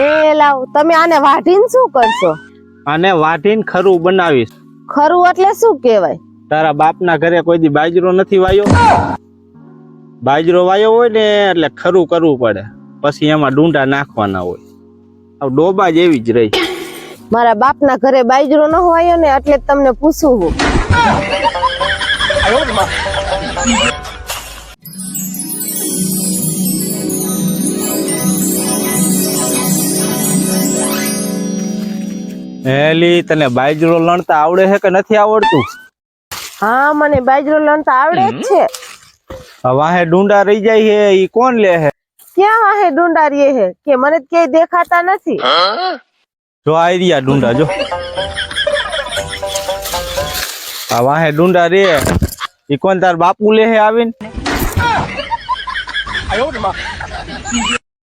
એ લાવ તમે આને વાઢીને શું કરશો? અને વાઢીને ખરું બનાવીશ. ખરું એટલે શું કહેવાય? તારા બાપના ઘરે કોઈ દી બાજરો નથી વાયો? બાજરો વાયો હોય ને એટલે ખરું કરવું પડે. પછી એમાં ડુંડા નાખવાના હોય. આ ડોબા જેવી જ રહી. મારા બાપના ઘરે બાજરો ન વાયો ને એટલે તમને પૂછું હેલી તને બાજરો લણતા આવડે છે કે નથી આવડતું? હા મને બાજરો લણતા આવડે જ છે. વાહે ડુંડા રહી જાય છે ઈ કોણ લે છે? ક્યાં વાહે ડુંડા રે હે કે મને કે દેખાતા નથી. જો આઈ રહ્યા ડુંડા જો. આ વાહે ડુંડા રે ઈ કોણ તાર બાપુ લે છે આવીને?